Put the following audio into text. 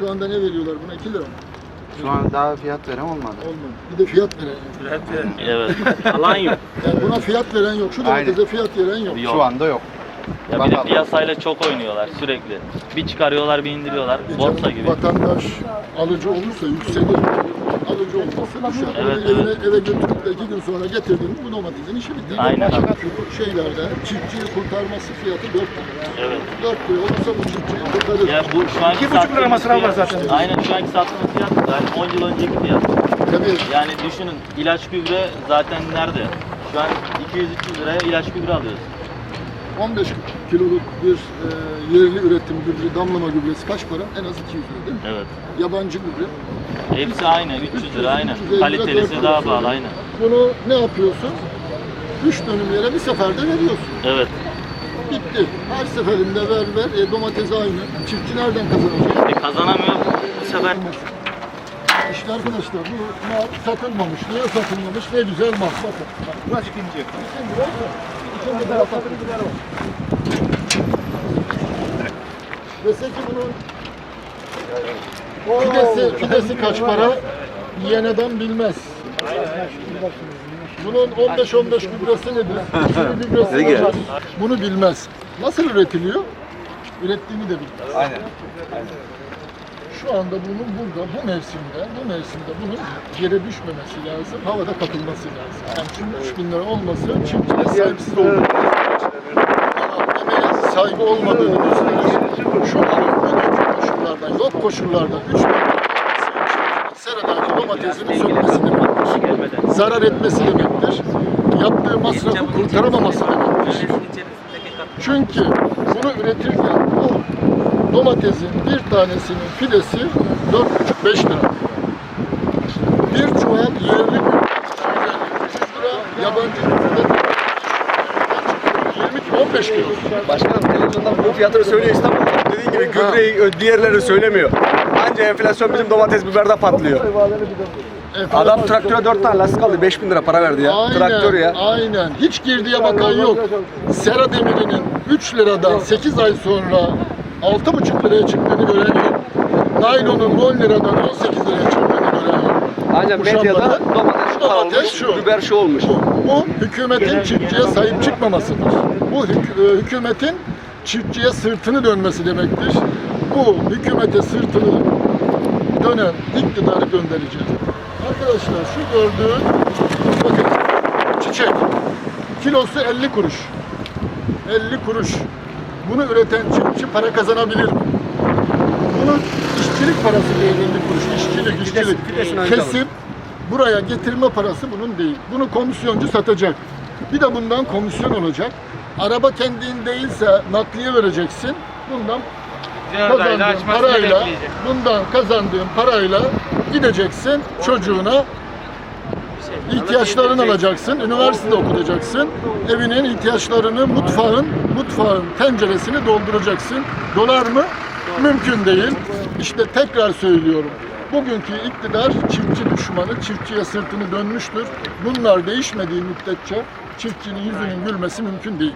Şu anda ne veriyorlar buna? 2 lira mı? Şu an daha fiyat veren olmadı. Olmadı. Bir de fiyat veren yok. Evet. Alan yok. Yani buna fiyat veren yok. Şu Aynen. domatese fiyat veren yok. Yok. Şu anda yok. Ya bir de Bakalım. piyasayla çok oynuyorlar sürekli. Bir çıkarıyorlar bir indiriyorlar. Borsa gibi. Vatandaş alıcı olursa yükselir. Alıcı olmazsa düşer. Evet, Bunu evine, evet. eve götürüp de iki gün sonra getirdin bu domatesin işi bitti. Aynen. Şu şeylerde çiftçiyi kurtarması fiyatı 4 lira. Evet. 4 lira olursa bu çiftçiyi kurtarır. Ya bu şu anki İki buçuk lira sattığımız masraf var fiyat- zaten. Aynen şu anki sattığımız fiyat yani 10 yıl önceki fiyat. Tabii Yani düşünün ilaç gübre zaten nerede? Şu an 200-300 liraya ilaç gübre alıyoruz. 15 kiloluk bir e, yerli üretim gübre, damlama gübresi kaç para? En az 200 lira değil mi? Evet. Yabancı gübre. Hepsi aynı 300 lira aynen. 350 lira, 400 Kalitelisi lira daha sonra. pahalı aynen. Bunu ne yapıyorsun? 3 dönüm yere bir seferde veriyorsun. Evet. Bitti. Her seferinde ver ver. E, domates aynı. Çiftçi nereden kazanacak? E kazanamıyor bu sefer. İşte arkadaşlar bu mal satılmamış. Niye satılmamış? Ne güzel mal. Bakın. İkinci. İkinci var Dese ki bunun fidesi, fidesi kaç para? Yiyen adam bilmez. Bunun 15-15 gübresi nedir? Şunun gübresi nedir? Bunu bilmez. Nasıl üretiliyor? Ürettiğini de bilmez. Aynen. Şu anda bunun burada, bu mevsimde, bu mevsimde bunun yere düşmemesi lazım, havada katılması lazım. Yani çünkü 3 bin lira olması çiftçiye sahipsiz olduğunu saygı olmadığını gösterir. Şu an bugünkü koşullarda, yok koşullarda 3 bin lira seradaki domatesini sökmesi demektir. Zarar etmesi demektir. Yaptığı masrafı kurtaramaması demektir. Çünkü bunu üretirken bu domatesin bir tanesinin fidesi 4,5-5 lira. Bir çuval yerli gübre 300 lira, yabancı gübre 20 kilo 15 kilo. Başkanım televizyondan bu fiyatları söylüyor İstanbul'da. Dediğin gibi gübreyi diğerleri söylemiyor. Anca enflasyon bizim domates biberde patlıyor. Adam traktöre 4 tane lastik aldı 5000 lira para verdi ya. Aynen, Traktör ya. aynen. Hiç girdiye bakan yok. Sera demirinin 3 liradan 8 ay sonra 6,5 liraya çıktığını gören yok. Naylonun 10 liradan 18 liraya çıktığını gören yok. Ancak Kuşanmada medyada domates şu domates olmuş, şu. biber şu olmuş. Bu, bu hükümetin çiftçiye sahip çıkmamasıdır. Bu e, hükümetin çiftçiye sırtını dönmesi demektir. Bu hükümete sırtını dönen iktidarı göndereceğiz. Arkadaşlar şu gördüğün bakın çiçek kilosu 50 kuruş. 50 kuruş. Bunu üreten çiftçi para kazanabilir mi? Bunun işçilik parası değil 50 kuruş. İşçilik, işçilik. Kesip buraya getirme parası bunun değil. Bunu komisyoncu satacak. Bir de bundan komisyon olacak. Araba kendin değilse nakliye vereceksin. Bundan kazandığın parayla, bundan kazandığın parayla gideceksin çocuğuna ihtiyaçlarını alacaksın, üniversitede okutacaksın, evinin ihtiyaçlarını, mutfağın, mutfağın tenceresini dolduracaksın. Dolar mı? Mümkün değil. İşte tekrar söylüyorum. Bugünkü iktidar çiftçi düşmanı, çiftçiye sırtını dönmüştür. Bunlar değişmediği müddetçe çiftçinin yüzünün gülmesi mümkün değil.